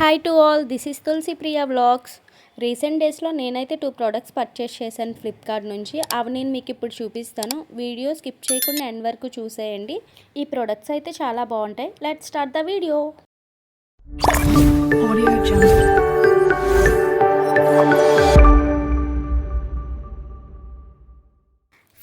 Hi to all this is Tulasi Priya vlogs recent డేస్లో నేనైతే two products purchase చేశాను Flipkart నుంచి. అవి నేను మీకు ఇప్పుడు చూపిస్తాను. వీడియో స్కిప్ చేయకుండా ఎండ్ వరకు చూసేయండి. ఈ ప్రోడక్ట్స్ అయితే చాలా బాగుంటాయి. Let start the video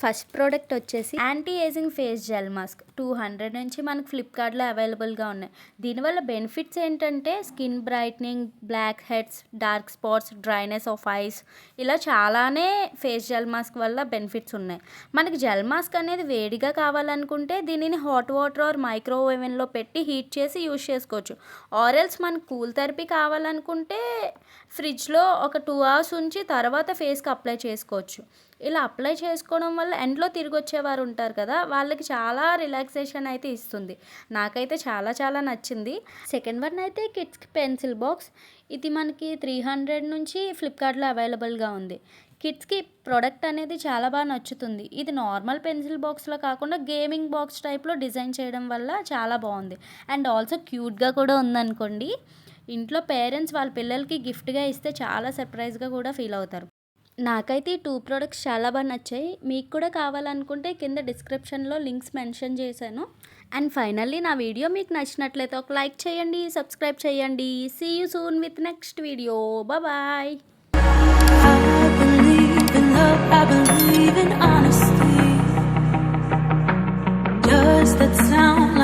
first product వచ్చేసి anti ageing face gel mask. Two hundred నుంచి మనకు ఫ్లిప్కార్ట్లో అవైలబుల్గా ఉన్నాయి. దీనివల్ల బెనిఫిట్స్ ఏంటంటే skin brightening black heads dark spots dryness of eyes ఇలా చాలానే ఫేస్ జెల్ మాస్క్ వల్ల బెనిఫిట్స్ ఉన్నాయి. మనకి జెల్ మాస్క్ అనేది వేడిగా కావాలనుకుంటే దీనిని హాట్ వాటర్ ఆర్ మైక్రోవేవెన్లో పెట్టి హీట్ చేసి యూజ్ చేసుకోవచ్చు. ఆరెల్స్ మనకు కూల్ థెరపీ కావాలనుకుంటే ఫ్రిడ్జ్లో ఒక టూ అవర్స్ ఉంచి తర్వాత ఫేస్కి అప్లై చేసుకోవచ్చు. ఇలా అప్లై చేసుకోవడం వల్ల ఎండ్లో తిరిగి వచ్చేవారు ఉంటారు కదా వాళ్ళకి చాలా రిలాక్సేషన్ అయితే ఇస్తుంది. నాకైతే చాలా చాలా నచ్చింది. సెకండ్ వన్ అయితే కిడ్స్ పెన్సిల్ బాక్స్. ఇది మనకి త్రీ హండ్రెడ్ నుంచి ఫ్లిప్కార్ట్లో అవైలబుల్గా ఉంది. కిడ్స్కి ప్రోడక్ట్ అనేది చాలా బాగా నచ్చుతుంది. ఇది నార్మల్ పెన్సిల్ బాక్స్లో కాకుండా గేమింగ్ బాక్స్ టైప్లో డిజైన్ చేయడం వల్ల చాలా బాగుంది. అండ్ ఆల్సో క్యూట్గా కూడా ఉందనుకోండి. ఇంట్లో పేరెంట్స్ వాళ్ళ పిల్లలకి గిఫ్ట్గా ఇస్తే చాలా సర్ప్రైజ్గా కూడా ఫీల్ అవుతారు. నాకైతే ఈ టూ ప్రోడక్ట్స్ చాలా బాగా నచ్చాయి. మీకు కూడా కావాలనుకుంటే కింద డిస్క్రిప్షన్లో లింక్స్ మెన్షన్ చేశాను. అండ్ ఫైనల్లీ నా వీడియో మీకు నచ్చినట్లయితే ఒక లైక్ చేయండి సబ్స్క్రైబ్ చేయండి. See you soon with next video bye Does that sound